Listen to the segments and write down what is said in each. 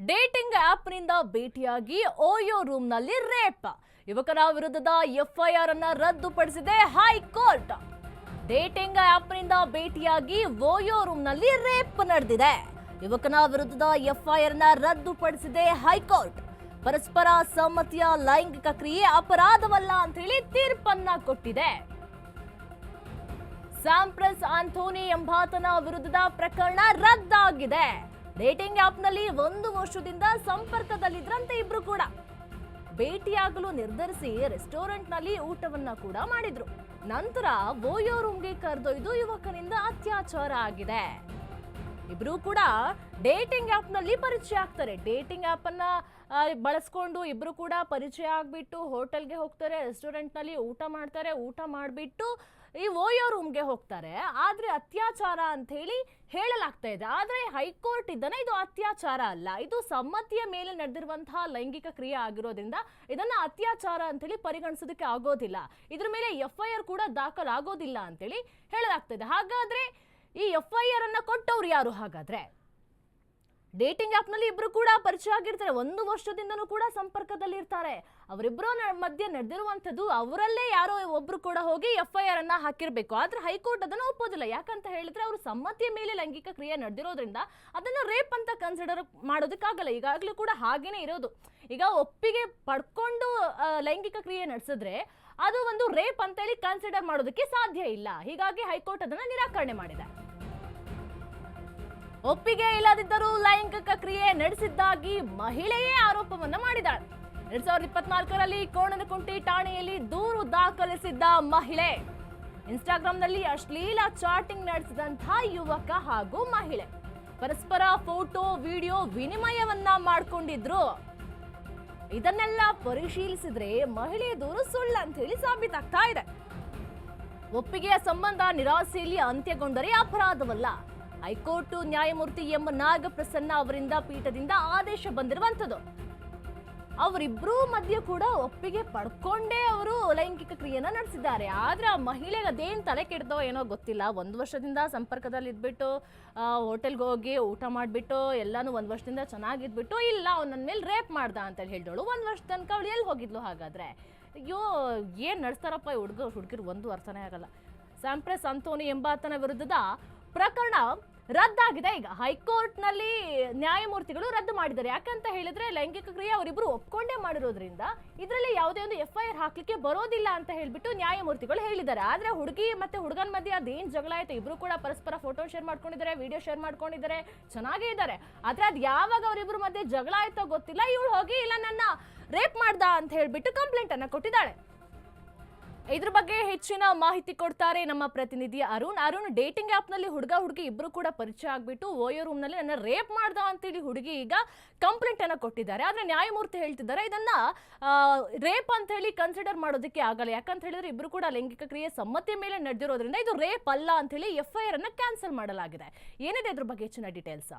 Dating ಆಪ್ನಿಂದ ಭೇಟಿಯಾಗಿ OYO ರೂಮ್ನಲ್ಲಿ rape. ಯುವಕನ ವಿರುದ್ಧದ ಎಫ್ಐಆರ್ ಅನ್ನ ರದ್ದುಪಡಿಸಿದೆ ಹೈಕೋರ್ಟ್. ಡೇಟಿಂಗ್ ಆಪ್ನಿಂದ ಭೇಟಿಯಾಗಿ ಓಯೋ ರೂಮ್ನಲ್ಲಿ ರೇಪ್ ನಡೆದಿದೆ. ಯುವಕನ ವಿರುದ್ಧದ ಎಫ್ಐಆರ್ನ ರದ್ದುಪಡಿಸಿದೆ ಹೈಕೋರ್ಟ್. ಪರಸ್ಪರ ಸಮ್ಮತಿಯ ಲೈಂಗಿಕ ಕ್ರಿಯೆ ಅಪರಾಧವಲ್ಲ ಅಂತ ಹೇಳಿ ತೀರ್ಪನ್ನ ಕೊಟ್ಟಿದೆ. ಸ್ಯಾಂಪ್ರಸ್ ಆಂಥೋನಿ ಎಂಬಾತನ ವಿರುದ್ಧದ ಪ್ರಕರಣ ರದ್ದಾಗಿದೆ. ಡೇಟಿಂಗ್ ಆಪ್ನಲ್ಲಿ ಒಂದು ವರ್ಷದಿಂದ ಸಂಪರ್ಕದಲ್ಲಿದ್ರಂತೆ ಇಬ್ರು ಕೂಡ. ಭೇಟಿಯಾಗಲು ನಿರ್ಧರಿಸಿ ರೆಸ್ಟೋರೆಂಟ್ನಲ್ಲಿ ಊಟವನ್ನ ಕೂಡ ಮಾಡಿದ್ರು. ನಂತರ ಓಯೋ ರೂಮ್ಗೆ ಕರೆದೊಯ್ದು ಯುವಕನಿಂದ ಅತ್ಯಾಚಾರ ಆಗಿದೆ. ಇಬ್ರು ಕೂಡ ಡೇಟಿಂಗ್ ಆ್ಯಪ್ನಲ್ಲಿ ಪರಿಚಯ ಆಗ್ತಾರೆ. ಡೇಟಿಂಗ್ ಆ್ಯಪನ್ನ ಬಳಸ್ಕೊಂಡು ಇಬ್ರು ಕೂಡ ಪರಿಚಯ ಆಗಿಬಿಟ್ಟು ಹೋಟೆಲ್ಗೆ ಹೋಗ್ತಾರೆ, ರೆಸ್ಟೋರೆಂಟ್ನಲ್ಲಿ ಊಟ ಮಾಡ್ತಾರೆ. ಊಟ ಮಾಡಿಬಿಟ್ಟು ಈ ಓಯೋ ರೂಮ್ಗೆ ಹೋಗ್ತಾರೆ. ಆದರೆ ಅತ್ಯಾಚಾರ ಅಂತ ಹೇಳಿ ಹೇಳಲಾಗ್ತಾ ಇದೆ. ಆದರೆ ಹೈಕೋರ್ಟ್ ಇದ್ದಾನೆ ಇದು ಅತ್ಯಾಚಾರ ಅಲ್ಲ. ಇದು ಸಮ್ಮತಿಯ ಮೇಲೆ ನಡೆದಿರುವಂತಹ ಲೈಂಗಿಕ ಕ್ರಿಯೆ ಆಗಿರೋದ್ರಿಂದ ಇದನ್ನ ಅತ್ಯಾಚಾರ ಅಂತೇಳಿ ಪರಿಗಣಿಸೋದಕ್ಕೆ ಆಗೋದಿಲ್ಲ. ಇದ್ರ ಮೇಲೆ ಎಫ್ ಐ ಆರ್ ಕೂಡ ದಾಖಲಾಗೋದಿಲ್ಲ ಅಂತೇಳಿ ಹೇಳಲಾಗ್ತಾ ಇದೆ. ಹಾಗಾದ್ರೆ ಈ ಎಫ್ ಐ ಆರ್ ಅನ್ನ ಕೊಟ್ಟವ್ರು ಯಾರು ಹಾಗಾದ್ರೆ? ಡೇಟಿಂಗ್ ಆ್ಯಪ್ನಲ್ಲಿ ಇಬ್ಬರು ಕೂಡ ಪರಿಚಯ ಆಗಿರ್ತಾರೆ. ಒಂದು ವರ್ಷದಿಂದನೂ ಕೂಡ ಸಂಪರ್ಕದಲ್ಲಿ ಇರ್ತಾರೆ. ಅವರಿಬ್ಬರ ಮಧ್ಯೆ ನಡೆದಿರುವಂಥದ್ದು ಅವರಲ್ಲೇ ಯಾರೋ ಒಬ್ರು ಕೂಡ ಹೋಗಿ ಎಫ್ ಐ ಆರ್ ಅನ್ನ ಹಾಕಿರ್ಬೇಕು. ಆದ್ರೆ ಹೈಕೋರ್ಟ್ ಅದನ್ನು ಒಪ್ಪೋದಿಲ್ಲ. ಯಾಕಂತ ಹೇಳಿದ್ರೆ ಅವರು ಸಮ್ಮತಿಯ ಮೇಲೆ ಲೈಂಗಿಕ ಕ್ರಿಯೆ ನಡೆದಿರೋದ್ರಿಂದ ಅದನ್ನ ರೇಪ್ ಅಂತ ಕನ್ಸಿಡರ್ ಮಾಡೋದಕ್ಕಾಗಲ್ಲ. ಈಗಾಗಲೂ ಕೂಡ ಹಾಗೇನೆ ಇರೋದು. ಈಗ ಒಪ್ಪಿಗೆ ಪಡ್ಕೊಂಡು ಲೈಂಗಿಕ ಕ್ರಿಯೆ ನಡೆಸಿದ್ರೆ ಅದು ಒಂದು ರೇಪ್ ಅಂತೇಳಿ ಕನ್ಸಿಡರ್ ಮಾಡೋದಕ್ಕೆ ಸಾಧ್ಯ ಇಲ್ಲ. ಹೀಗಾಗಿ ಹೈಕೋರ್ಟ್ ಅದನ್ನು ನಿರಾಕರಣೆ ಮಾಡಿದೆ. ಒಪ್ಪಿಗೆ ಇಲ್ಲದಿದ್ದರೂ ಲೈಂಗಿಕ ಕ್ರಿಯೆ ನಡೆಸಿದ್ದಾಗಿ ಮಹಿಳೆಯೇ ಆರೋಪವನ್ನ ಮಾಡಿದ್ದಾಳೆ. ಎರಡ್ ಸಾವಿರದ ಇಪ್ಪತ್ನಾಲ್ಕರಲ್ಲಿ ಕೋಣನಕುಂಟಿ ಠಾಣೆಯಲ್ಲಿ ದೂರು ದಾಖಲಿಸಿದ್ದ ಮಹಿಳೆ. ಇನ್ಸ್ಟಾಗ್ರಾಂನಲ್ಲಿ ಅಶ್ಲೀಲ ಚಾಟಿಂಗ್ ನಡೆಸಿದಂತಹ ಯುವಕ ಹಾಗೂ ಮಹಿಳೆ. ಪರಸ್ಪರ ಫೋಟೋ, ವಿಡಿಯೋ ವಿನಿಮಯವನ್ನ ಮಾಡಿಕೊಂಡಿದ್ರು. ಇದನ್ನೆಲ್ಲ ಪರಿಶೀಲಿಸಿದ್ರೆ ಮಹಿಳೆ ದೂರು ಸುಳ್ಳು ಅಂತ ಹೇಳಿ ಸಾಬೀತಾಗ್ತಾ ಇದೆ. ಒಪ್ಪಿಗೆಯ ಸಂಬಂಧ ನಿರಾಸೆಯಲ್ಲಿ ಅಂತ್ಯಗೊಂಡರೆ ಅಪರಾಧವಲ್ಲ. ಹೈಕೋರ್ಟ್ ನ್ಯಾಯಮೂರ್ತಿ ಎಂ ನಾಗಪ್ರಸನ್ನ ಅವರಿಂದ ಪೀಠದಿಂದ ಆದೇಶ ಬಂದಿರುವಂಥದ್ದು. ಅವರಿಬ್ಬರೂ ಮಧ್ಯೆ ಕೂಡ ಒಪ್ಪಿಗೆ ಪಡ್ಕೊಂಡೇ ಅವರು ಲೈಂಗಿಕ ಕ್ರಿಯೆನ ನಡೆಸಿದ್ದಾರೆ. ಆದ್ರೆ ಆ ಮಹಿಳೆಗೆ ಅದೇನು ತಲೆ ಕೆಡ್ದೋ ಏನೋ ಗೊತ್ತಿಲ್ಲ. ಒಂದು ವರ್ಷದಿಂದ ಸಂಪರ್ಕದಲ್ಲಿ ಇದ್ಬಿಟ್ಟು ಹೋಟೆಲ್ಗೆ ಹೋಗಿ ಊಟ ಮಾಡಿಬಿಟ್ಟು, ಎಲ್ಲಾನು ಒಂದು ವರ್ಷದಿಂದ ಚೆನ್ನಾಗಿದ್ಬಿಟ್ಟು, ಇಲ್ಲ ಅವ್ನು ಮೇಲೆ ರೇಪ್ ಮಾಡ್ದ ಅಂತ ಹೇಳಿದಳು. ಒಂದು ವರ್ಷ ತನಕ ಅವಳು ಎಲ್ಲಿ ಹೋಗಿದ್ಲು ಹಾಗಾದ್ರೆ? ಅಯ್ಯೋ, ಏನು ನಡೆಸ್ತಾರಪ್ಪ ಹುಡುಗ ಹುಡುಗಿರು? ಒಂದು ಅರ್ಥನೇ ಆಗಲ್ಲ. ಸ್ಯಾಂಪ್ರೆಸ್ ಅಂತೋನಿ ಎಂಬಾತನ ವಿರುದ್ಧದ ಪ್ರಕರಣ ರದ್ದಾಗಿದೆ. ಈಗ ಹೈಕೋರ್ಟ್ನಲ್ಲಿ ನ್ಯಾಯಮೂರ್ತಿಗಳು ರದ್ದು ಮಾಡಿದ್ದಾರೆ. ಯಾಕಂತ ಹೇಳಿದ್ರೆ ಲೈಂಗಿಕ ಕ್ರಿಯೆ ಅವರಿಬ್ಬರು ಒಪ್ಕೊಂಡೇ ಮಾಡಿರೋದ್ರಿಂದ ಇದರಲ್ಲಿ ಯಾವುದೇ ಒಂದು ಎಫ್ ಐ ಆರ್ ಹಾಕ್ಲಿಕ್ಕೆ ಬರೋದಿಲ್ಲ ಅಂತ ಹೇಳ್ಬಿಟ್ಟು ನ್ಯಾಯಮೂರ್ತಿಗಳು ಹೇಳಿದ್ದಾರೆ. ಆದ್ರೆ ಹುಡುಗಿ ಮತ್ತೆ ಹುಡುಗನ ಮಧ್ಯೆ ಅದೇನ್ ಜಗಳ ಆಯ್ತು? ಇಬ್ರು ಕೂಡ ಪರಸ್ಪರ ಫೋಟೋ ಶೇರ್ ಮಾಡ್ಕೊಂಡಿದ್ದಾರೆ, ವಿಡಿಯೋ ಶೇರ್ ಮಾಡ್ಕೊಂಡಿದ್ದಾರೆ. ಚೆನ್ನಾಗೇ ಇದ್ದಾರೆ. ಆದ್ರೆ ಅದು ಯಾವಾಗ ಅವರಿಬ್ಬರು ಮಧ್ಯೆ ಜಗಳ ಆಯ್ತೋ ಗೊತ್ತಿಲ್ಲ. ಇವಳು ಹೋಗಿ ಇಲ್ಲ ನನ್ನ ರೇಪ್ ಮಾಡ್ದ ಅಂತ ಹೇಳ್ಬಿಟ್ಟು ಕಂಪ್ಲೇಂಟ್ ಅನ್ನ ಕೊಟ್ಟಿದ್ದಾಳೆ. ಇದ್ರ ಬಗ್ಗೆ ಹೆಚ್ಚಿನ ಮಾಹಿತಿ ಕೊಡ್ತಾರೆ ನಮ್ಮ ಪ್ರತಿನಿಧಿ ಅರುಣ್. ಅರುಣ್ ಡೇಟಿಂಗ್ ಆಪ್ನಲ್ಲಿ ಹುಡುಗ, ಹುಡುಗಿ ಇಬ್ರು ಕೂಡ ಪರಿಚಯ ಆಗ್ಬಿಟ್ಟು ಓಯೋ ರೂಮ್ನಲ್ಲಿ ನನ್ನ ರೇಪ್ ಮಾಡ್ದ ಅಂತೇಳಿ ಹುಡುಗಿ ಈಗ ಕಂಪ್ಲೇಂಟ್ ಅನ್ನ ಕೊಟ್ಟಿದ್ದಾರೆ. ಆದ್ರೆ ನ್ಯಾಯಮೂರ್ತಿ ಹೇಳ್ತಿದ್ದಾರೆ, ಇದನ್ನ ರೇಪ್ ಅಂತ ಹೇಳಿ ಕನ್ಸಿಡರ್ ಮಾಡೋದಕ್ಕೆ ಆಗಲ್ಲ. ಯಾಕಂತ ಹೇಳಿದ್ರೆ ಇಬ್ರು ಕೂಡ ಲೈಂಗಿಕ ಕ್ರಿಯೆ ಸಮ್ಮತಿ ಮೇಲೆ ನಡೆದಿರೋದ್ರಿಂದ ಇದು ರೇಪ್ ಅಲ್ಲ ಅಂತ ಹೇಳಿ ಎಫ್ ಐ ಆರ್ ಅನ್ನ ಕ್ಯಾನ್ಸಲ್ ಮಾಡಲಾಗಿದೆ. ಏನಿದೆ ಇದ್ರ ಬಗ್ಗೆ ಹೆಚ್ಚಿನ ಡೀಟೇಲ್ಸ್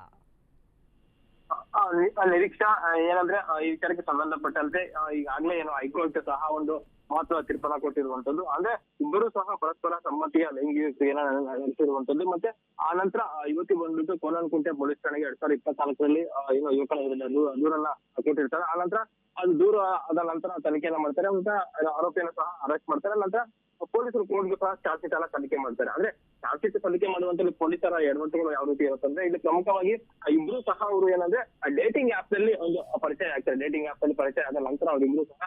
ನಿರೀಕ್ಷಾ ಏನಂದ್ರೆ ಈ ವಿಚಾರಕ್ಕೆ ಸಂಬಂಧಪಟ್ಟಂತೆ ಈಗಾಗ್ಲೇ ಏನು ಹೈಕೋರ್ಟ್ ಸಹ ಒಂದು ಮಹತ್ವದ ತೀರ್ಪನ್ನ ಕೊಟ್ಟಿರುವಂತದ್ದು. ಅಂದ್ರೆ ಇಬ್ಬರು ಸಹ ಪರಸ್ಪರ ಸಮ್ಮತಿಯ ಲೈಂಗಿಕ ಕ್ರಿಯೆನ ನಡೆಸಿರುವಂತದ್ದು. ಮತ್ತೆ ಆ ನಂತರ ಯುವತಿ ಬಂದ್ಬಿಟ್ಟು ಕೋನನಕುಂಟೆ ಪೊಲೀಸ್ ಠಾಣೆಗೆ ಎರಡ್ ಸಾವಿರದ ಇಪ್ಪತ್ನಾಲ್ಕರಲ್ಲಿ ಏನು ಯುವಕನ ದೂರನ್ನ ಕೊಟ್ಟಿರ್ತಾರೆ. ಆ ನಂತರ ಅದು ದೂರ ಆದ ನಂತರ ತನಿಖೆಯನ್ನ ಮಾಡ್ತಾರೆ. ಮತ್ತೆ ಆರೋಪಿಯನ್ನು ಸಹ ಅರೆಸ್ಟ್ ಮಾಡ್ತಾರೆ. ನಂತರ ಪೊಲೀಸರು ಕೋರ್ಟ್ಗೂ ಸಹ ಚಾರ್ಜ್ ಶೀಟ್ ಎಲ್ಲ ಸಲ್ಲಿಕೆ ಮಾಡ್ತಾರೆ. ಅಂದ್ರೆ ಚಾರ್ಜ್ ಶೀಟ್ ಸಲ್ಲಿಕೆ ಮಾಡುವಂತ ಪೊಲೀಸರ ಎಡವಟ್ಟುಗಳು ಯಾವ ರೀತಿ ಇರುತ್ತಂದ್ರೆ, ಇಲ್ಲಿ ಪ್ರಮುಖವಾಗಿ ಇಬ್ರು ಸಹ ಅವರು ಏನಂದ್ರೆ ಡೇಟಿಂಗ್ ಆಪ್ನಲ್ಲಿ ಒಂದು ಪರಿಚಯ ಆಗ್ತಾರೆ. ಡೇಟಿಂಗ್ ಆಪ್ನಲ್ಲಿ ಪರಿಚಯ ಆದ ನಂತರ ಅವರಿಬ್ರು ಸಹ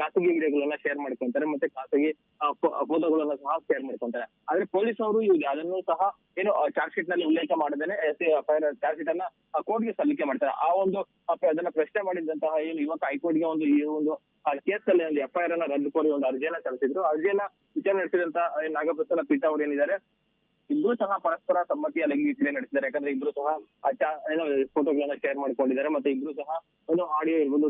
ಖಾಸಗಿ ವಿಡಿಯೋಗಳನ್ನ ಶೇರ್ ಮಾಡ್ಕೊಂತಾರೆ ಮತ್ತೆ ಖಾಸಗಿ ಫೋಟೋಗಳನ್ನ ಸಹ ಶೇರ್ ಮಾಡ್ಕೊಂತಾರೆ. ಆದ್ರೆ ಪೊಲೀಸ್ ಅವರು ಇವ್ರು ಅದನ್ನು ಸಹ ಏನು ಚಾರ್ಜ್ ಶೀಟ್ನಲ್ಲಿ ಉಲ್ಲೇಖ ಮಾಡದೇನೆ ಚಾರ್ಜ್ ಶೀಟ್ ಅನ್ನ ಕೋರ್ಟ್ಗೆ ಸಲ್ಲಿಕೆ ಮಾಡ್ತಾರೆ. ಆ ಒಂದು ಅದನ್ನ ಪ್ರಶ್ನೆ ಮಾಡಿದಂತಹ ಏನು ಯುವಕ ಹೈಕೋರ್ಟ್ಗೆ ಒಂದು, ಈ ಒಂದು ಕೇಸ್ ಅಲ್ಲಿ ಒಂದು ಎಫ್ ಐ ಆರ್ ಅನ್ನ ರದ್ದು ಕೋರಿ ಒಂದು ಅರ್ಜಿಯನ್ನ ಸಲ್ಲಿಸಿದ್ರು. ಅರ್ಜಿಯನ್ನ ವಿಚಾರಣೆ ನಡೆಸಿದಂತ ಏನು ನಾಗಪ್ರಸನ್ನ ಪೀಠ ಅವರು ಏನಿದ್ದಾರೆ ಇಬ್ರು ಸಹ ಪರಸ್ಪರ ಸಮ್ಮತಿಯ ಕ್ರಿಯೆ ನಡೆಸಿದ್ದಾರೆ. ಯಾಕಂದ್ರೆ ಇಬ್ರು ಸಹ ಏನೋ ಫೋಟೋಗಳನ್ನ ಶೇರ್ ಮಾಡ್ಕೊಂಡಿದ್ದಾರೆ. ಮತ್ತೆ ಇಬ್ರು ಸಹ ಒಂದು ಆಡಿಯೋ ಇರ್ಬೋದು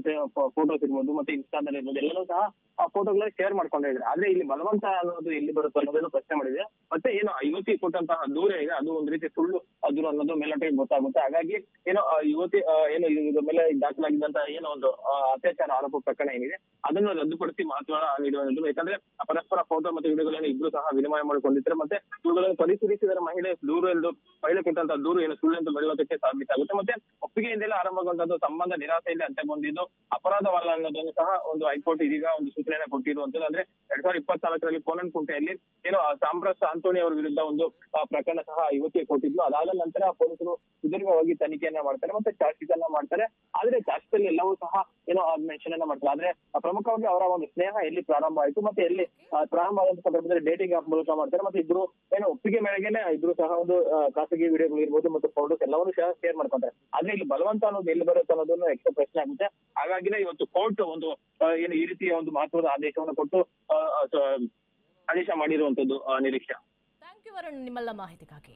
ಫೋಟೋಸ್ ಇರ್ಬೋದು, ಮತ್ತೆ ಇನ್ಸ್ಟಾದಲ್ಲಿ ಇರ್ಬೋದು ಎಲ್ಲರೂ ಸಹ ಆ ಫೋಟೋಗಳನ್ನ ಶೇರ್ ಮಾಡ್ಕೊಂಡಿದ್ದಾರೆ ಆದ್ರೆ ಇಲ್ಲಿ ಬಲವಂತ ಅನ್ನೋದು ಎಲ್ಲಿ ಬರುತ್ತೆ ಅನ್ನೋದನ್ನು ಪ್ರಶ್ನೆ ಮಾಡಿದೆ. ಮತ್ತೆ ಏನು ಯುವತಿ ಕೊಟ್ಟಂತಹ ದೂರ ಇದೆ, ಅದು ಒಂದ್ ರೀತಿ ಸುಳ್ಳು ದೂರ ಅನ್ನೋದು ಮೇಲ್ನೋಟಕ್ಕೆ ಗೊತ್ತಾಗುತ್ತೆ. ಹಾಗಾಗಿ ಏನೋ ಯುವತಿ ಏನು ಇದ್ರ ಮೇಲೆ ದಾಖಲಾಗಿದ್ದಂತಹ ಏನೋ ಒಂದು ಅತ್ಯಾಚಾರ ಆರೋಪ ಪ್ರಕರಣ ಏನಿದೆ, ಅದನ್ನು ರದ್ದುಪಡಿಸಿ ಮಹತ್ವ ನೀಡುವಂಥದ್ದು ಯಾಕಂದ್ರೆ ಪರಸ್ಪರ ಫೋಟೋ ಮತ್ತೆ ವಿಡಿಯೋಗಳನ್ನು ಇಬ್ರು ಸಹ ವಿನಿಮಯ ಮಾಡಿಕೊಂಡಿದ್ದಾರೆ ಮತ್ತೆ ಇವುಗಳನ್ನು ಪರಿಶೀಲಿಸಿದರೆ ಮಹಿಳೆ ದೂರು ಎಂದು ಮಹಿಳೆ ಕೊಟ್ಟಂತಹ ದೂರು ಏನು ಸುಳ್ಳು ಎಂದು ಬೆಳೆಯೋದಕ್ಕೆ ಸಾಬೀತಾಗುತ್ತೆ ಮತ್ತೆ ಒಪ್ಪಿಗೆಯಿಂದಲೇ ಆರಂಭಗೊಂಡದ್ದು ಸಂಬಂಧ ನಿರಾಸೆಯಲ್ಲಿ ಅಂತ್ಯಗೊಂಡಿದ್ದು ಅಪರಾಧವಲ್ಲ ಅನ್ನೋದನ್ನು ಸಹ ಒಂದು ಹೈಕೋರ್ಟ್ ಇದೀಗ ಒಂದು ಸೂಚನೆಯನ್ನು ಕೊಟ್ಟಿರುವಂತದ್ದು ಅಂದ್ರೆ ಎರಡ್ ಸಾವಿರದ ಇಪ್ಪತ್ನಾಲ್ಕರಲ್ಲಿ ಕೋನನ್ಕುಂಟೆಯಲ್ಲಿ ಏನು ಸಾಮ್ರಸ್ ಆಂಟೋನಿ ಅವರ ವಿರುದ್ಧ ಒಂದು ಪ್ರಕರಣ ಸಹ ಯುವತಿಗೆ ಕೊಟ್ಟಿದ್ಲು. ಅದಾದ ನಂತರ ಪೊಲೀಸರು ಸುದೀರ್ಘವಾಗಿ ತನಿಖೆಯನ್ನ ಮಾಡ್ತಾರೆ ಮತ್ತೆ ಚಾರ್ಜ್ ಶೀಟ್ ಅನ್ನ ಮಾಡ್ತಾರೆ. ಆದ್ರೆ ಚಾರ್ಜ್ ಶೀಟ್ ಎಲ್ಲವೂ ಸಹ ಏನೋ ಮೆನ್ಷನ್ ಅನ್ನ ಮಾಡ್ತಾರೆ. ಆದ್ರೆ ಪ್ರಮುಖವಾಗಿ ಅವರ ಒಂದು ಸ್ನೇಹ ಎಲ್ಲಿ ಪ್ರಾರಂಭ ಆಯ್ತು ಮತ್ತೆ ಎಲ್ಲಿ ಪ್ರಾರಂಭ ಆದಂತ ಸಂದರ್ಭದಲ್ಲಿ ಡೇಟಿಂಗ್ ಆಪ್ ಮೂಲಕ ಮಾಡ್ತಾರೆ. ಮತ್ತೆ ಇಬ್ರು ಏನು ಒಪ್ಪಿಗೆ ಮೇರೆಗೆನೆ ಇಬ್ರು ಸಹ ಒಂದು ಖಾಸಗಿ ವಿಡಿಯೋಗಳು ಇರ್ಬೋದು ಮತ್ತು ಫೋಟೋಸ್ ಎಲ್ಲವನ್ನೂ ಸಹ ಶೇರ್ ಮಾಡ್ಕೊಂತಾರೆ. ಆದ್ರೆ ಇಲ್ಲಿ ಬಲವಂತ ಅನ್ನೋದು ಎಲ್ಲಿ ಬರುತ್ತೆ ಅನ್ನೋದನ್ನು ಪ್ರಶ್ನೆ ಆಗುತ್ತೆ. ಹಾಗಾಗಿನೇ ಇವತ್ತು ಕೋರ್ಟ್ ಒಂದು ಏನು ಈ ರೀತಿಯ ಒಂದು ಮಹತ್ವದ ಆದೇಶವನ್ನು ಕೊಟ್ಟು ಆದೇಶ ಮಾಡಿರುವಂತದ್ದು ನಿರೀಕ್ಷೆ. ಥ್ಯಾಂಕ್ ಯು ವರುಣ್ ನಿಮ್ಮೆಲ್ಲ ಮಾಹಿತಿಗಾಗಿ.